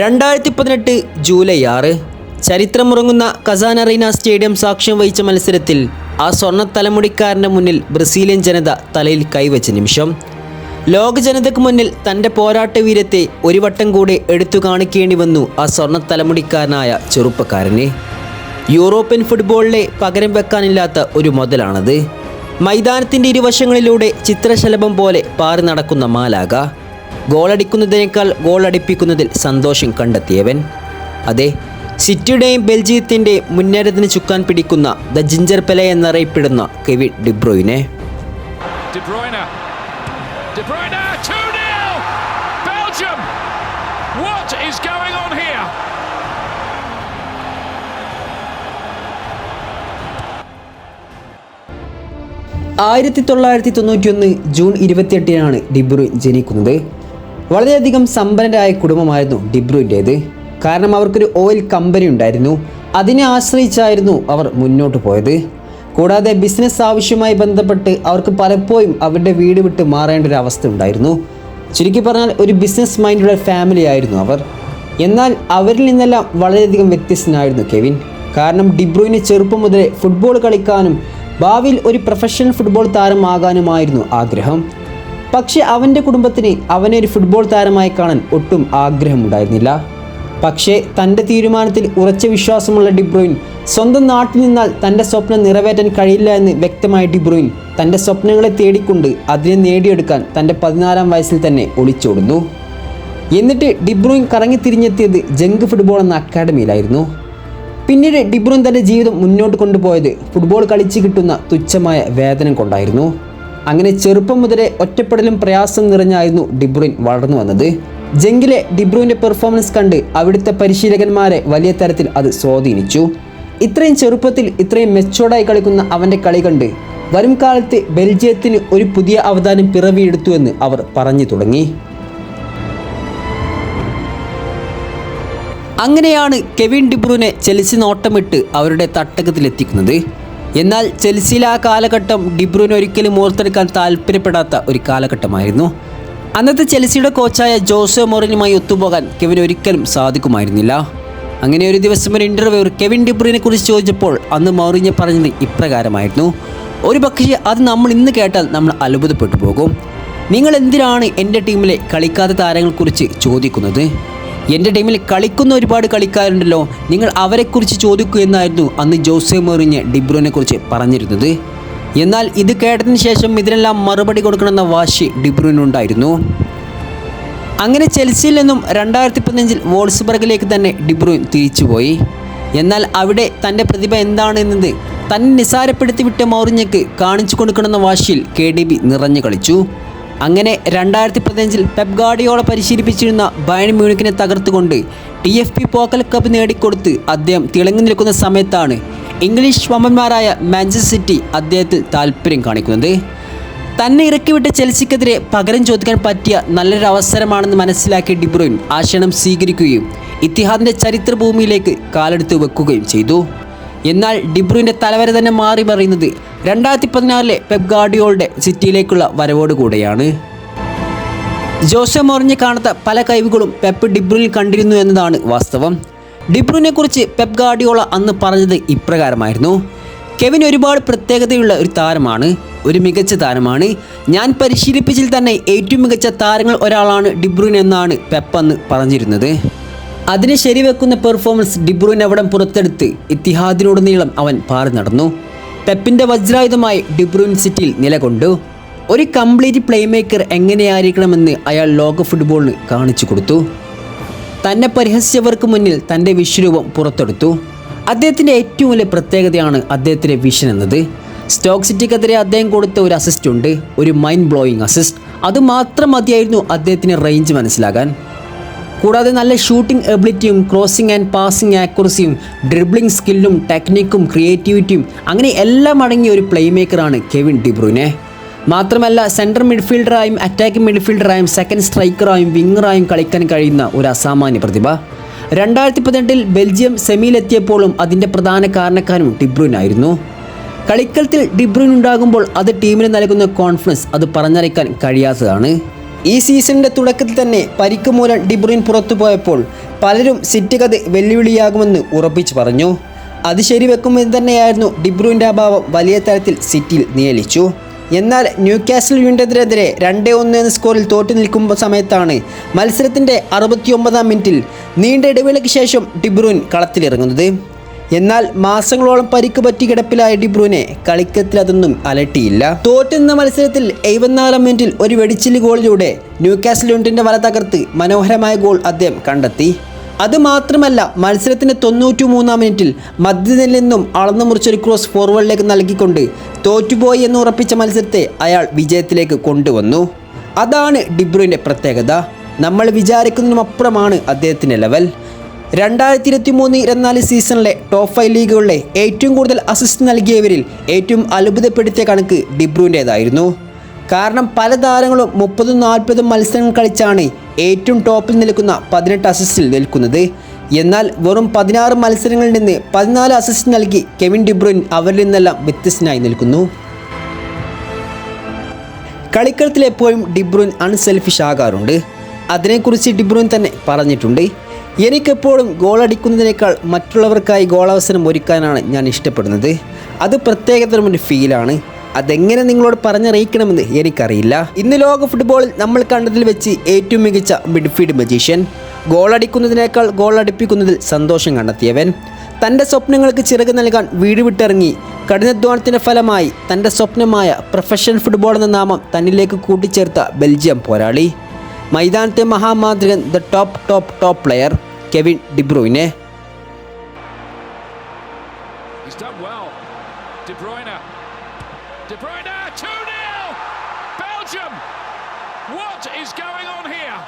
രണ്ടായിരത്തി പതിനെട്ട് ജൂലൈ ആറ് ചരിത്രമുറങ്ങുന്ന കസാൻ അറീന സ്റ്റേഡിയം സാക്ഷ്യം വഹിച്ച മത്സരത്തിൽ ആ സ്വർണ തലമുടിക്കാരന്റെ മുന്നിൽ ബ്രസീലിയൻ ജനത തലയിൽ കൈവച്ച നിമിഷം. ലോക ജനതയ്ക്ക് മുന്നിൽ തന്റെ പോരാട്ട വീരത്തെ ഒരു വട്ടം കൂടെ എടുത്തു കാണിക്കേണ്ടി വന്നു ആ സ്വർണ തലമുടിക്കാരനായ ചെറുപ്പക്കാരന്. യൂറോപ്യൻ ഫുട്ബോളിലെ പകരം വെക്കാനില്ലാത്ത ഒരു മുതലാണത്. മൈതാനത്തിന്റെ ഇരുവശങ്ങളിലൂടെ ചിത്രശലഭം പോലെ പാറി നടക്കുന്ന മാലാക ഗോളടിക്കുന്നതിനേക്കാൾ ഗോളടിപ്പിക്കുന്നതിൽ സന്തോഷം കണ്ടെത്തിയവൻ അതെ സിറ്റിയുടെയും ബെൽജിയത്തിന്റെ മുന്നേറ്റത്തിന് ചുക്കാൻ പിടിക്കുന്ന ദ ജിഞ്ചർ പെലെ എന്നറിയപ്പെടുന്ന Kevin De Bruyne De Bruyne. 2 0! Belgium! What is going on here? ആയിരത്തി തൊള്ളായിരത്തി തൊണ്ണൂറ്റിയൊന്ന് ജൂൺ ഇരുപത്തിയെട്ടിനാണ് ഡിബ്രു ജനിക്കുന്നത് വളരെയധികം സമ്പന്നരായ കുടുംബമായിരുന്നു ഡിബ്രുവിന്റേത് കാരണം അവർക്കൊരു ഓയിൽ കമ്പനി ഉണ്ടായിരുന്നു. അതിനെ ആശ്രയിച്ചായിരുന്നു അവർ മുന്നോട്ട് പോയത്. കൂടാതെ ബിസിനസ് ആവശ്യവുമായി ബന്ധപ്പെട്ട് അവർക്ക് പലപ്പോഴും അവരുടെ വീട് വിട്ട് മാറേണ്ട ഒരു അവസ്ഥ ഉണ്ടായിരുന്നു. ചുരുക്കി പറഞ്ഞാൽ ഒരു ബിസിനസ് മൈൻഡുള്ള ഫാമിലി ആയിരുന്നു അവർ. എന്നാൽ അവരിൽ നിന്നെല്ലാം വളരെയധികം വ്യത്യസ്തനായിരുന്നു കെവിൻ. കാരണം ഡിബ്രൂയിന് ചെറുപ്പം മുതലേ ഫുട്ബോൾ കളിക്കാനും ഭാവിയിൽ ഒരു പ്രൊഫഷണൽ ഫുട്ബോൾ താരമാകാനുമായിരുന്നു ആഗ്രഹം. പക്ഷേ അവന്റെ കുടുംബത്തിന് അവനെ ഒരു ഫുട്ബോൾ താരമായി കാണാൻ ഒട്ടും ആഗ്രഹമുണ്ടായിരുന്നില്ല. പക്ഷേ തന്റെ തീരുമാനത്തിൽ ഉറച്ച വിശ്വാസമുള്ള ഡിബ്രോയിൻ സ്വന്തം നാട്ടിൽ നിന്നാൽ തന്റെ സ്വപ്നം നിറവേറ്റാൻ കഴിയില്ല എന്ന് വ്യക്തമായ ഡിബ്രോയിൻ തന്റെ സ്വപ്നങ്ങളെ തേടിക്കൊണ്ട് അതിനെ നേടിയെടുക്കാൻ തന്റെ പതിനാലാം വയസ്സിൽ തന്നെ ഒളിച്ചോടുന്നു. എന്നിട്ട് ഡിബ്രൂയിൻ കറങ്ങിത്തിരിഞ്ഞെത്തിയത് ജങ്ക് ഫുട്ബോൾ എന്ന അക്കാഡമിയിലായിരുന്നു പിന്നീട് ഡിബ്രൂയിൻ തന്റെ ജീവിതം മുന്നോട്ട് കൊണ്ടുപോയത് ഫുട്ബോൾ കളിച്ച് കിട്ടുന്ന തുച്ഛമായ വേതനം കൊണ്ടായിരുന്നു. അങ്ങനെ ചെറുപ്പം മുതലേ ഒറ്റപ്പെടലും പ്രയാസം നിറഞ്ഞായിരുന്നു ഡിബ്രൂൻ വളർന്നു വന്നത്. ജെങ്കിലെ ഡിബ്രൂവിന്റെ പെർഫോമൻസ് കണ്ട് അവിടുത്തെ പരിശീലകന്മാരെ വലിയ തരത്തിൽ അത് സ്വാധീനിച്ചു. ഇത്രയും ചെറുപ്പത്തിൽ ഇത്രയും മെച്ചോർഡായി കളിക്കുന്ന അവന്റെ കളി കണ്ട് വരും കാലത്ത് ബെൽജിയത്തിന് ഒരു പുതിയ അവതാരം പിറവിയെടുത്തുവെന്ന് അവർ പറഞ്ഞു തുടങ്ങി. അങ്ങനെയാണ് കെവിൻ ഡിബ്രൂനെ ചെൽസി നോട്ടമിട്ട് അവരുടെ തട്ടകത്തിലെത്തിക്കുന്നത്. എന്നാൽ ചെൽസിയിലെ ആ കാലഘട്ടം ഡിബ്രൂനെ ഒരിക്കലും ഓർത്തെടുക്കാൻ താല്പര്യപ്പെടാത്ത ഒരു കാലഘട്ടമായിരുന്നു. അന്നത്തെ ചെൽസിയുടെ കോച്ചായ ജോസെ മോറിനുമായി ഒത്തുപോകാൻ കെവിൻ ഒരിക്കലും സാധിക്കുമായിരുന്നില്ല. അങ്ങനെ ഒരു ദിവസം ഒരു ഇന്റർവ്യൂർ കെവിൻ ഡിബ്രൂനെ കുറിച്ച് ചോദിച്ചപ്പോൾ അന്ന് മൗറിഞ്ഞ പറഞ്ഞത് ഇപ്രകാരമായിരുന്നു. ഒരു പക്ഷേ അത് നമ്മൾ ഇന്ന് കേട്ടാൽ നമ്മൾ അത്ഭുതപ്പെട്ടു പോകും. നിങ്ങൾ എന്തിനാണ് എന്റെ ടീമിലെ കളിക്കാത്ത താരങ്ങളെക്കുറിച്ച് ചോദിക്കുന്നത്? എന്റെ ടീമിൽ കളിക്കുന്ന ഒരുപാട് കളിക്കാരുണ്ടല്ലോ. നിങ്ങൾ അവരെക്കുറിച്ച് ചോദിക്കൂ എന്നായിരുന്നു അന്ന് ജോസെ മെറിഞ്ഞ് ഡിബ്രോനെക്കുറിച്ച് പറഞ്ഞിരുന്നത്. എന്നാൽ ഇത് കേട്ടതിന് ശേഷം ഇതിനെല്ലാം മറുപടി കൊടുക്കണമെന്ന വാശി ഡിബ്രൂനുണ്ടായിരുന്നു അങ്ങനെ ചെൽസിയിൽ നിന്നും രണ്ടായിരത്തി പതിനഞ്ചിൽ വോൾസ്ബർഗിലേക്ക് തന്നെ ഡിബ്രൂൻ തിരിച്ചുപോയി. എന്നാൽ അവിടെ തന്റെ പ്രതിഭ എന്താണെന്നത് തന്നെ നിസാരപ്പെടുത്തി വിട്ട മൗറിഞ്ഞയ്ക്ക് കാണിച്ചു കൊടുക്കണമെന്ന വാശിയിൽ കെ ഡി ബി നിറഞ്ഞു കളിച്ചു. അങ്ങനെ രണ്ടായിരത്തി പതിനഞ്ചിൽ പെപ് ഗാഡിയോളെ പരിശീലിപ്പിച്ചിരുന്ന ബയൺ മ്യൂണിക്കിനെ തകർത്തുകൊണ്ട് D F B Pokal cup നേടിക്കൊടുത്ത് അദ്ദേഹം തിളങ്ങി നിൽക്കുന്ന സമയത്താണ് ഇംഗ്ലീഷ് വമ്പന്മാരായ മാഞ്ചസ്റ്റർ സിറ്റി അദ്ദേഹത്തിൽ താല്പര്യം കാണിക്കുന്നത്. തന്നെ ഇറക്കിവിട്ട ചെൽസിക്കെതിരെ പകരം ചോദിക്കാൻ പറ്റിയ നല്ലൊരു അവസരമാണെന്ന് മനസ്സിലാക്കിയ ഡിബ്രോയിൻ ആ ക്ഷണം സ്വീകരിക്കുകയും ഇത്തിഹാദിന്റെ ചരിത്രഭൂമിയിലേക്ക് കാലെടുത്ത് വെക്കുകയും ചെയ്തു. എന്നാൽ ഡിബ്രുവിന്റെ തലവര തന്നെ മാറി പറയുന്നത് രണ്ടായിരത്തി പതിനാറിലെ പെപ് ഗാർഡിയോളുടെ സിറ്റിയിലേക്കുള്ള വരവോട് വരവോടുകൂടെയാണ് ജോസ മോറിഞ്ഞ് കാണാത്ത പല കഴിവുകളും പെപ്പ് ഡിബ്രുവിൽ കണ്ടിരുന്നു എന്നതാണ് വാസ്തവം. ഡിബ്രൂനെ കുറിച്ച് പെപ് ഗാർഡിയോള അന്ന് പറഞ്ഞത് ഇപ്രകാരമായിരുന്നു. കെവിൻ ഒരുപാട് പ്രത്യേകതയുള്ള ഒരു താരമാണ് ഒരു മികച്ച താരമാണ്. ഞാൻ പരിശീലിപ്പിച്ചിൽ തന്നെ ഏറ്റവും മികച്ച താരങ്ങൾ ഒരാളാണ് ഡിബ്രൂൻ എന്നാണ് പെപ്പ് അന്ന് പറഞ്ഞിരുന്നത്. അതിന് ശരിവെക്കുന്ന പെർഫോമൻസ് ഡിബ്രൂൻ അവിടം പുറത്തെടുത്ത് ഇത്തിഹാദിനുടനീളം അവൻ പാറി നടന്നു. പെപ്പിന്റെ വജ്രായുധമായി ഡിബ്രൂൻ സിറ്റിയിൽ നിലകൊണ്ടു. ഒരു കംപ്ലീറ്റ് പ്ലേ മേക്കർ എങ്ങനെയായിരിക്കണമെന്ന് അയാൾ ലോക ഫുട്ബോളിന് കാണിച്ചു കൊടുത്തു. തന്നെ പരിഹസിച്ചവർക്ക് മുന്നിൽ തന്റെ വിശ്വരൂപം പുറത്തെടുത്തു. അദ്ദേഹത്തിന്റെ ഏറ്റവും വലിയ പ്രത്യേകതയാണ് അദ്ദേഹത്തിന്റെ വിഷൻ എന്നത്. സ്റ്റോക്ക് സിറ്റിക്കെതിരെ അദ്ദേഹം കൊടുത്ത ഒരു അസിസ്റ്റ് ഉണ്ട്. ഒരു മൈൻഡ് ബ്ലോയിങ് അസിസ്റ്റ് അത് മാത്രം മതിയായിരുന്നു അദ്ദേഹത്തിന് റേഞ്ച് മനസ്സിലാകാൻ കൂടാതെ നല്ല ഷൂട്ടിംഗ് എബിലിറ്റിയും ക്രോസിംഗ് ആൻഡ് പാസിംഗ് ആക്യുറസിയും ഡ്രിബ്ലിംഗ് സ്കില്ലും ടെക്നിക്കും ക്രിയേറ്റിവിറ്റിയും അങ്ങനെ എല്ലാം അടങ്ങിയ ഒരു പ്ലേ മേക്കറാണ് കെവിൻ ഡിബ്രൂനെ മാത്രമല്ല സെൻട്രൽ മിഡ്ഫീൽഡറായും അറ്റാക്ക് മിഡ്ഫീൽഡറായും സെക്കൻഡ് സ്ട്രൈക്കറായും വിങ്ങറായും കളിക്കാൻ കഴിയുന്ന ഒരു അസാമാന്യ പ്രതിഭ. രണ്ടായിരത്തി പതിനെട്ടിൽ ബെൽജിയം സെമിയിലെത്തിയപ്പോഴും അതിന്റെ പ്രധാന കാരണക്കാരും ഡിബ്രൂനായിരുന്നു കളിക്കളത്തിൽ ഡിബ്രൂൻ ഉണ്ടാകുമ്പോൾ അത് ടീമിന് നൽകുന്ന കോൺഫിഡൻസ് അത് പറഞ്ഞറിയിക്കാൻ കഴിയാത്തതാണ്. ഈ സീസണിന്റെ തുടക്കത്തിൽ തന്നെ പരിക്ക് മൂലം ഡിബ്രൂൻ പുറത്തു പോയപ്പോൾ പലരും സിറ്റിക്കത് വെല്ലുവിളിയാകുമെന്ന് ഉറപ്പിച്ചു പറഞ്ഞു. അത് ശരിവെക്കുമെന്ന് തന്നെയായിരുന്നു ഡിബ്രൂവിന്റെ അഭാവം വലിയ തരത്തിൽ സിറ്റിയിൽ നിയലിച്ചു എന്നാൽ ന്യൂ കാസിൽ യുണ്ടതിനെതിരെ രണ്ട് ഒന്ന് എന്ന സ്കോറിൽ തോറ്റു നിൽക്കുമ്പോൾ സമയത്താണ് മത്സരത്തിന്റെ അറുപത്തിയൊമ്പതാം മിനിറ്റിൽ നീണ്ട ഇടവേളയ്ക്ക് ശേഷം ഡിബ്രൂൻ കളത്തിലിറങ്ങുന്നത്. എന്നാൽ മാസങ്ങളോളം പരിക്ക് പറ്റി കിടപ്പിലായ ഡിബ്രൂനെ കളിക്കത്തിൽ അതൊന്നും അലട്ടിയില്ല. തോറ്റുന്ന മത്സരത്തിൽ എഴുപത്തിനാലാം മിനിറ്റിൽ ഒരു വെടിച്ചിൽ ഗോളിലൂടെ ന്യൂകാസിൽ യൂണിറ്റിന്റെ വല തകർത്ത് മനോഹരമായ ഗോൾ അദ്ദേഹം കണ്ടെത്തി. അതുമാത്രമല്ല മത്സരത്തിന്റെ തൊണ്ണൂറ്റി മൂന്നാം മിനിറ്റിൽ മധ്യനിൽ നിന്നും അളന്നു മുറിച്ചൊരു ക്രോസ് ഫോർവേഡിലേക്ക് നൽകിക്കൊണ്ട് തോറ്റുപോയി എന്ന് ഉറപ്പിച്ച മത്സരത്തെ അയാൾ വിജയത്തിലേക്ക് കൊണ്ടുവന്നു. അതാണ് ഡിബ്രുവിന്റെ പ്രത്യേകത. നമ്മൾ വിചാരിക്കുന്നതിനും അപ്പുറമാണ് അദ്ദേഹത്തിന്റെ ലെവൽ. രണ്ടായിരത്തി ഇരുപത്തി മൂന്ന് ഇരുപത്തിനാല് സീസണിലെ ടോപ്പ് ഫൈവ് ലീഗുകളിലെ ഏറ്റവും കൂടുതൽ അസിസ്റ്റ് നൽകിയവരിൽ ഏറ്റവും അത്ഭുതപ്പെടുത്തിയ കണക്ക് ഡിബ്രുവിന്റേതായിരുന്നു കാരണം പല താരങ്ങളും മുപ്പതും നാൽപ്പതും മത്സരങ്ങൾ കളിച്ചാണ് ഏറ്റവും ടോപ്പിൽ നിൽക്കുന്ന പതിനെട്ട് അസിസ്റ്റിൽ നിൽക്കുന്നത്. എന്നാൽ വെറും പതിനാറ് മത്സരങ്ങളിൽ നിന്ന് പതിനാല് അസിസ്റ്റ് നൽകി കെവിൻ ഡിബ്രുവിൻ അവരിൽ നിന്നെല്ലാം വ്യത്യസ്തനായി നിൽക്കുന്നു. കളിക്കളത്തിൽ എപ്പോഴും അൺസെൽഫിഷ് ആകാറുണ്ട്. അതിനെക്കുറിച്ച് ഡിബ്രൂൻ തന്നെ പറഞ്ഞിട്ടുണ്ട്. എനിക്കെപ്പോഴും ഗോളടിക്കുന്നതിനേക്കാൾ മറ്റുള്ളവർക്കായി ഗോളവസരം ഒരുക്കാനാണ് ഞാൻ ഇഷ്ടപ്പെടുന്നത്. അത് പ്രത്യേകതരം ഒരു ഫീലാണ്. അതെങ്ങനെ നിങ്ങളോട് പറഞ്ഞറിയിക്കണമെന്ന് എനിക്കറിയില്ല. ഇന്ന് ലോക ഫുട്ബോളിൽ നമ്മൾ കണ്ടതിൽ വെച്ച് ഏറ്റവും മികച്ച മിഡ്ഫീൽഡ് മജീഷ്യൻ. ഗോളടിക്കുന്നതിനേക്കാൾ ഗോളടിപ്പിക്കുന്നതിൽ സന്തോഷം കണ്ടെത്തിയവൻ. തന്റെ സ്വപ്നങ്ങൾക്ക് ചിറക് നൽകാൻ വീട് വിട്ടിറങ്ങി. കഠിനാധ്വാനത്തിന്റെ ഫലമായി തന്റെ സ്വപ്നമായ പ്രൊഫഷണൽ ഫുട്ബോൾ എന്ന നാമം തന്നിലേക്ക് കൂട്ടിച്ചേർത്ത ബെൽജിയം പോരാളി. മൈതാനത്തെ മഹാമാന്ത്രികൻ the top top top player Kevin De Bruyne Belgium! What is going on here?